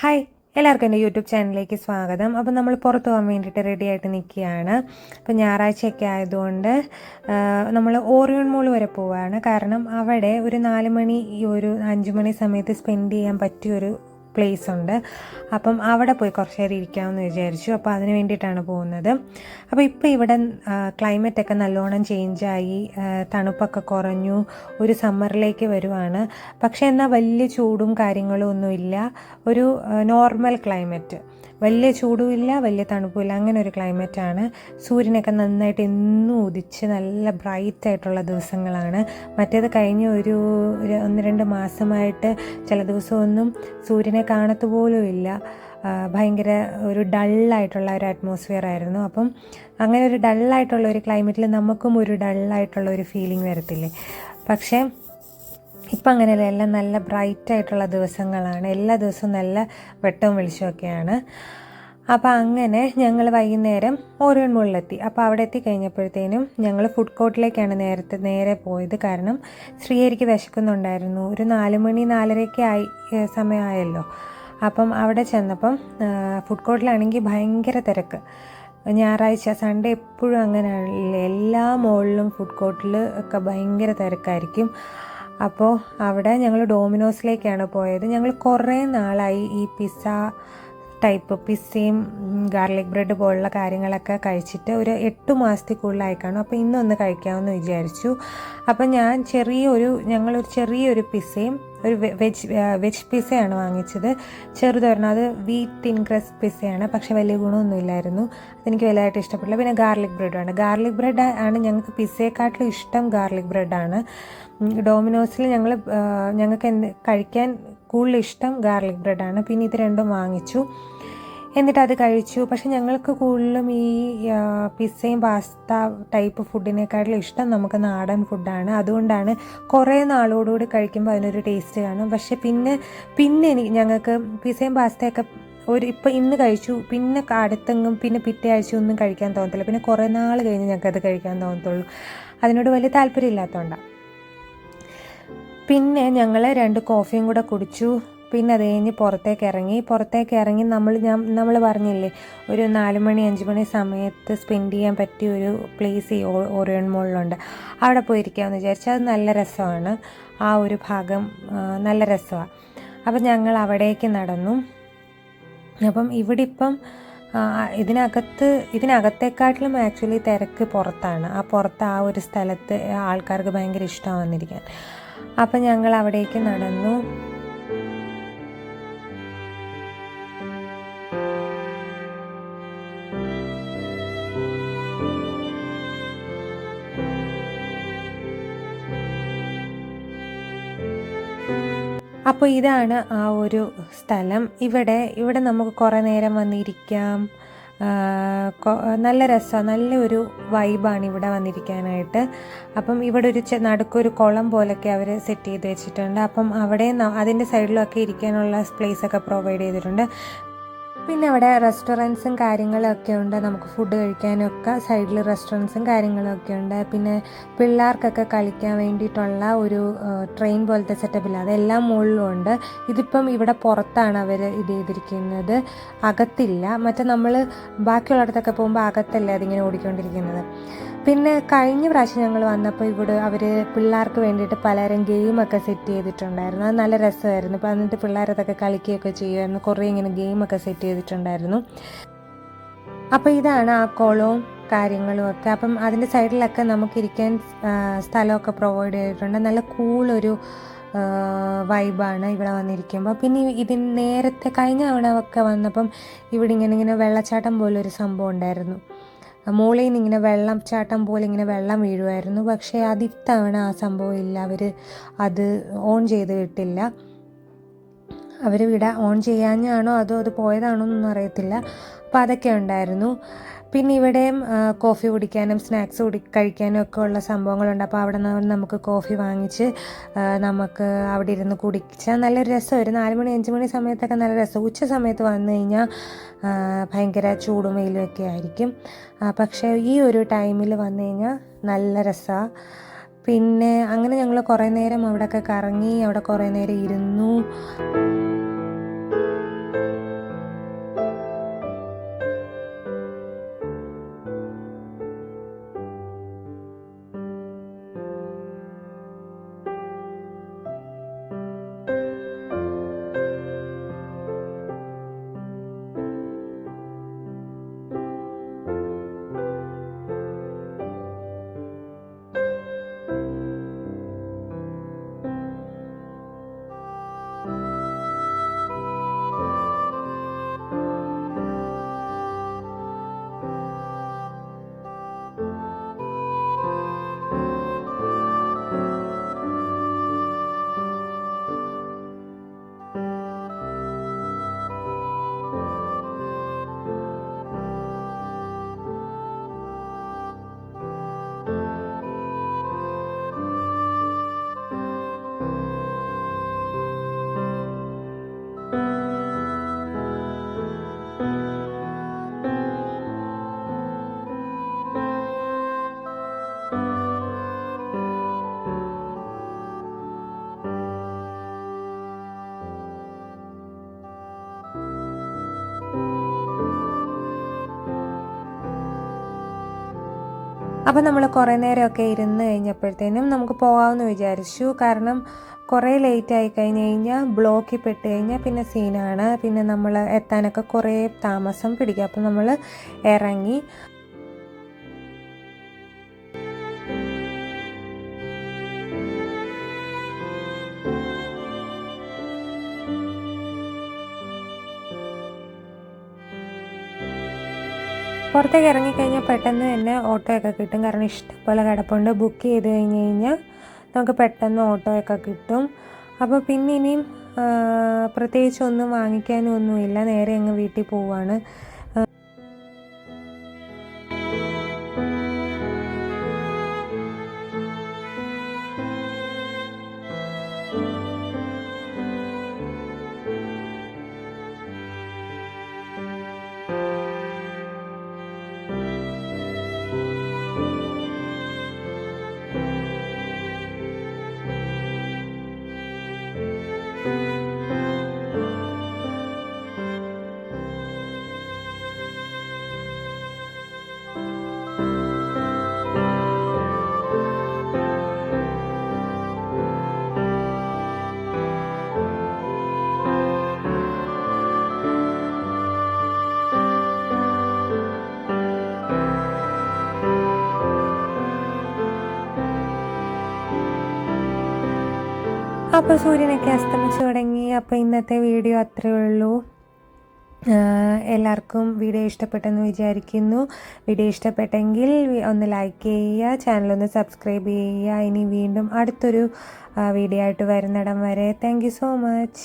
Hi എല്ലാവർക്കും എന്റെ YouTube ചാനലിലേക്ക് സ്വാഗതം. അപ്പോൾ നമ്മൾ പുറത്ത് പോകാൻ വേണ്ടിയിട്ട് റെഡി ആയിട്ട് നിൽക്കുകയാണ്. അപ്പോൾ ഞായറാഴ്ചയൊക്കെ ആയതുകൊണ്ട് നമ്മൾ ഓറിയോൺ മോൾ വരെ പോവുകയാണ് കാരണം അവിടെ ഒരു നാല് മണി ഒരു അഞ്ച് മണി സമയത്ത് സ്പെൻഡ് ചെയ്യാൻ പറ്റിയൊരു പ്ലേസ് ഉണ്ട്. അപ്പം അവിടെ പോയി കുറച്ച് നേരം ഇരിക്കാമെന്ന് വിചാരിച്ചു. അപ്പോൾ അതിന് വേണ്ടിയിട്ടാണ് പോകുന്നത്. അപ്പോൾ ഇപ്പോൾ ഇവിടെ ക്ലൈമറ്റ് ഒക്കെ നല്ലോണം ചേഞ്ചായി തണുപ്പൊക്കെ കുറഞ്ഞു. ഒരു സമ്മറിലേക്ക് വരുവാണ്. പക്ഷേ എന്നാൽ വലിയ ചൂടും കാര്യങ്ങളും ഒന്നുമില്ല. ഒരു നോർമൽ ക്ലൈമറ്റ് വലിയ ചൂടുമില്ല വലിയ തണുപ്പുമില്ല. അങ്ങനെ ഒരു ക്ലൈമറ്റാണ്. സൂര്യനൊക്കെ നന്നായിട്ട് എന്നും ഉദിച്ച് നല്ല ബ്രൈറ്റ് ആയിട്ടുള്ള ദിവസങ്ങളാണ്. മറ്റേത് കഴിഞ്ഞ ഒരു ഒന്ന് രണ്ട് മാസമായിട്ട് ചില ദിവസമൊന്നും സൂര്യനെ കാണത്തു ഇല്ല ഭയങ്കര ഒരു ഡള്ളായിട്ടുള്ള ഒരു അറ്റ്മോസ്ഫിയർ ആയിരുന്നു. അപ്പം അങ്ങനെ ഒരു ഡള്ളായിട്ടുള്ള ഒരു ക്ലൈമറ്റിൽ നമുക്കും ഒരു ഡള്ളായിട്ടുള്ള ഒരു ഫീലിംഗ് വരത്തില്ലേ? പക്ഷേ ഇപ്പം അങ്ങനെയല്ല എല്ലാം നല്ല ബ്രൈറ്റ് ആയിട്ടുള്ള ദിവസങ്ങളാണ്. എല്ലാ ദിവസവും നല്ല വെട്ടവും വെളിച്ചമൊക്കെയാണ് അപ്പോൾ അങ്ങനെ ഞങ്ങൾ വൈകുന്നേരം ഓരോ മുകളിലെത്തി. അപ്പോൾ അവിടെ എത്തി കഴിഞ്ഞപ്പോഴത്തേനും ഞങ്ങൾ ഫുഡ് കോർട്ടിലേക്കാണ് നേരത്തെ നേരെ പോയത്. കാരണം ശ്രീഹരിക്ക് വിശക്കുന്നുണ്ടായിരുന്നു. ഒരു നാല് മണി നാലരയൊക്കെ ആയി സമയമായല്ലോ. അപ്പം അവിടെ ചെന്നപ്പം ഫുഡ് കോർട്ടിലാണെങ്കിൽ ഭയങ്കര തിരക്ക്. ഞായറാഴ്ച സൺഡേ എപ്പോഴും അങ്ങനെയാണല്ലേ. എല്ലാ മോളിലും ഫുഡ് കോർട്ടിൽ ഒക്കെ ഭയങ്കര തിരക്കായിരിക്കും. അപ്പോൾ അവിടെ ഞങ്ങൾ ഡോമിനോസിലേക്കാണ് പോയത്. ഞങ്ങൾ കുറേ നാളായി ഈ പിസ്സ ടൈപ്പ് പിസ്സയും ഗാർലിക് ബ്രെഡ് പോലുള്ള കാര്യങ്ങളൊക്കെ കഴിച്ചിട്ട് ഒരു എട്ട് മാസത്തിൽ കൂടുതലായി കാണും. അപ്പോൾ ഇന്നൊന്ന് കഴിക്കാമെന്ന് വിചാരിച്ചു. അപ്പം ഞാൻ ചെറിയൊരു ഞങ്ങളൊരു ചെറിയൊരു പിസ്സയും ഒരു വെജ് വെജ് പിസയാണ് വാങ്ങിച്ചത്. ചെറുതൊരെണ്ണം. അത് വീറ്റ് തിൻ പിസയാണ് പക്ഷേ വലിയ ഗുണമൊന്നുമില്ലായിരുന്നു. അതെനിക്ക് വലുതായിട്ട് ഇഷ്ടപ്പെട്ടില്ല. പിന്നെ ഗാർലിക് ബ്രെഡാണ് ഗാർലിക് ബ്രെഡ് ആണ് ഞങ്ങൾക്ക് പിസയെക്കാട്ടിലും ഇഷ്ടം ഗാർലിക് ബ്രെഡാണ് ഡോമിനോസിൽ ഞങ്ങൾ ഞങ്ങൾക്ക് എന്ത് കഴിക്കാൻ കൂടുതൽ ഇഷ്ടം ഗാർലിക് ബ്രെഡാണ് പിന്നെ ഇത് രണ്ടും വാങ്ങിച്ചു. എന്നിട്ട് അത് കഴിച്ചു. പക്ഷെ ഞങ്ങൾക്ക് കൂടുതലും ഈ പിസ്സയും പാസ്ത ടൈപ്പ് ഫുഡിനേക്കാട്ടിലും ഇഷ്ടം നമുക്ക് നാടൻ ഫുഡാണ്. അതുകൊണ്ടാണ് കുറേ നാളോടുകൂടി കഴിക്കുമ്പോൾ അതിനൊരു ടേസ്റ്റ് കാണും. പക്ഷെ പിന്നെ പിന്നെ എനിക്ക് ഞങ്ങൾക്ക് പിസ്സയും പാസ്തയൊക്കെ ഒരു ഇപ്പം ഇന്ന് കഴിച്ചു പിന്നെ അടുത്തെങ്ങും പിന്നെ പിറ്റേ ആഴ്ച ഒന്നും കഴിക്കാൻ തോന്നത്തില്ല. പിന്നെ കുറേ നാൾ കഴിഞ്ഞ് ഞങ്ങൾക്കത് കഴിക്കാൻ തോന്നത്തുള്ളൂ. അതിനോട് വലിയ താല്പര്യമില്ലാത്തതുകൊണ്ടാണ് പിന്നെ ഞങ്ങൾ രണ്ട് കോഫിയും കൂടെ കുടിച്ചു. പിന്നെ അത് കഴിഞ്ഞ് പുറത്തേക്ക് ഇറങ്ങി പുറത്തേക്ക് ഇറങ്ങി നമ്മൾ ഞാൻ നമ്മൾ പറഞ്ഞില്ലേ ഒരു നാല് മണി അഞ്ച് മണി സമയത്ത് സ്പെൻഡ് ചെയ്യാൻ പറ്റിയ ഒരു പ്ലേസ് ഈ ഓറിയൺ മോളിലുണ്ട്. അവിടെ പോയിരിക്കാമെന്ന് വിചാരിച്ചു അത് നല്ല രസമാണ്. ആ ഒരു ഭാഗം നല്ല രസമാണ് അപ്പം ഞങ്ങൾ അവിടേക്ക് നടന്നു. അപ്പം ഇവിടെ ഇപ്പം ഇതിനകത്ത് ഇതിനകത്തേക്കാട്ടിലും ആക്ച്വലി തിരക്ക് പുറത്താണ്. ആ പുറത്ത് ആ ഒരു സ്ഥലത്ത് ആൾക്കാർക്ക് ഭയങ്കര ഇഷ്ടമാണ് വന്നിരിക്കാൻ അപ്പം ഞങ്ങൾ അവിടേക്ക് നടന്നു. അപ്പോൾ ഇതാണ് ആ ഒരു സ്ഥലം. ഇവിടെ ഇവിടെ നമുക്ക് കുറേ നേരം വന്നിരിക്കാം. നല്ല രസമാണ് നല്ലൊരു വൈബാണ് ഇവിടെ വന്നിരിക്കാനായിട്ട്. അപ്പം ഇവിടെ ഒരു നടുക്കൊരു കുളം പോലൊക്കെ അവർ സെറ്റ് ചെയ്ത് വെച്ചിട്ടുണ്ട്. അപ്പം അവിടെ അതിന്റെ സൈഡിലൊക്കെ ഇരിക്കാനുള്ള പ്ലേസ് ഒക്കെ പ്രൊവൈഡ് ചെയ്തിട്ടുണ്ട്. പിന്നെ അവിടെ റെസ്റ്റോറന്റ്സും കാര്യങ്ങളൊക്കെ ഉണ്ട്. നമുക്ക് ഫുഡ് കഴിക്കാനൊക്കെ സൈഡിൽ റെസ്റ്റോറന്റ്സും കാര്യങ്ങളൊക്കെ ഉണ്ട്. പിന്നെ പിള്ളേർക്കൊക്കെ കളിക്കാൻ വേണ്ടിയിട്ടുള്ള ഒരു ട്രെയിൻ പോലത്തെ സെറ്റപ്പില്ല അതെല്ലാം മുകളിലും ഉണ്ട്. ഇതിപ്പം ഇവിടെ പുറത്താണ് അവർ ഇത് ചെയ്തിരിക്കുന്നത്. അകത്തില്ല. മറ്റേ നമ്മൾ ബാക്കിയുള്ളിടത്തൊക്കെ പോകുമ്പോൾ അകത്തല്ലേ അതിങ്ങനെ ഓടിക്കൊണ്ടിരിക്കുന്നത്. പിന്നെ കഴിഞ്ഞ പ്രാവശ്യം ഞങ്ങൾ വന്നപ്പോൾ ഇവിടെ അവർ പിള്ളേർക്ക് വേണ്ടിയിട്ട് പലരും ഗെയിമൊക്കെ സെറ്റ് ചെയ്തിട്ടുണ്ടായിരുന്നു. അത് നല്ല രസമായിരുന്നു. ഇപ്പം എന്നിട്ട് പിള്ളേരതൊക്കെ കളിക്കുകയൊക്കെ ചെയ്യുമായിരുന്നു. കുറേ ഇങ്ങനെ ഗെയിമൊക്കെ സെറ്റ് ചെയ്തിട്ടുണ്ടായിരുന്നു. അപ്പോൾ ഇതാണ് ആ കുളവും കാര്യങ്ങളും ഒക്കെ. അപ്പം അതിന്റെ സൈഡിലൊക്കെ നമുക്കിരിക്കാൻ സ്ഥലമൊക്കെ പ്രൊവൈഡ് ചെയ്തിട്ടുണ്ട്. നല്ല കൂളൊരു വൈബാണ് ഇവിടെ വന്നിരിക്കുമ്പോൾ പിന്നെ ഇതിന് നേരത്തെ കഴിഞ്ഞ തവണ ഒക്കെ വന്നപ്പം ഇവിടെ ഇങ്ങനെ ഇങ്ങനെ വെള്ളച്ചാട്ടം പോലൊരു സംഭവം ഉണ്ടായിരുന്നു. മുകളിൽ നിന്ന് ഇങ്ങനെ വെള്ളം ചാട്ടം പോലെ ഇങ്ങനെ വെള്ളം വീഴുമായിരുന്നു പക്ഷേ അത് ഇത്തവണ ആ സംഭവം ഇല്ല അവർ അത് ഓൺ ചെയ്ത് കിട്ടില്ല അവർ വിടാൻ ഓൺ ചെയ്യാഞ്ഞാണോ അതോ അത് പോയതാണോ എന്നൊന്നും അറിയത്തില്ല. അപ്പോൾ അതൊക്കെ ഉണ്ടായിരുന്നു. പിന്നെ ഇവിടെ കോഫി കുടിക്കാനും സ്നാക്സ് കുടി കഴിക്കാനും ഒക്കെ ഉള്ള സംഭവങ്ങളുണ്ട്. അപ്പോൾ അവിടെ നിന്ന് നമുക്ക് കോഫി വാങ്ങിച്ച് നമുക്ക് അവിടെ ഇരുന്ന് കുടിച്ചാൽ നല്ല ഒരു നാല് മണി അഞ്ച് മണി സമയത്തൊക്കെ നല്ല രസം. ഉച്ച സമയത്ത് വന്നു കഴിഞ്ഞാൽ ഭയങ്കര ചൂടും വെയിലും ഒക്കെ ആയിരിക്കും. പക്ഷേ ഈ ഒരു ടൈമിൽ വന്നു കഴിഞ്ഞാൽ നല്ല രസമാണ് പിന്നെ അങ്ങനെ ഞങ്ങൾ കുറേ നേരം അവിടെയൊക്കെ കറങ്ങി അവിടെ കുറേ നേരം ഇരുന്നു. അപ്പോൾ നമ്മൾ കുറേ നേരമൊക്കെ ഇരുന്ന് കഴിഞ്ഞപ്പോഴത്തേനും നമുക്ക് പോകാമെന്ന് വിചാരിച്ചു. കാരണം കുറേ ലേറ്റ് ആയി കഴിഞ്ഞ് കഴിഞ്ഞാൽ ബ്ലോക്കിൽ പെട്ട് കഴിഞ്ഞാൽ പിന്നെ സീനാണ് പിന്നെ നമ്മൾ എത്താനൊക്കെ കുറേ താമസം പിടിക്കും. അപ്പം നമ്മൾ ഇറങ്ങി. പുറത്തേക്ക് ഇറങ്ങിക്കഴിഞ്ഞാൽ പെട്ടെന്ന് തന്നെ ഓട്ടോയൊക്കെ കിട്ടും. കാരണം ഇഷ്ടംപോലെ കിടപ്പുണ്ട്. ബുക്ക് ചെയ്ത് കഴിഞ്ഞ് കഴിഞ്ഞാൽ നമുക്ക് പെട്ടെന്ന് ഓട്ടോയൊക്കെ കിട്ടും. അപ്പോൾ പിന്നെ ഇനിയും പ്രത്യേകിച്ച് ഒന്നും വാങ്ങിക്കാനും ഒന്നുമില്ല. നേരെ അങ്ങ് വീട്ടിൽ പോവാണ്. അപ്പോൾ സൂര്യനൊക്കെ അസ്തമിച്ച് തുടങ്ങി. അപ്പോൾ ഇന്നത്തെ വീഡിയോ അത്രയേ ഉള്ളൂ. എല്ലാവർക്കും വീഡിയോ ഇഷ്ടപ്പെട്ടെന്ന് വിചാരിക്കുന്നു. വീഡിയോ ഇഷ്ടപ്പെട്ടെങ്കിൽ ഒന്ന് ലൈക്ക് ചെയ്യുക ചാനലൊന്ന് സബ്സ്ക്രൈബ് ചെയ്യുക. ഇനി വീണ്ടും അടുത്തൊരു വീഡിയോ ആയിട്ട് വരുന്നിടം വരെ. Thank so much.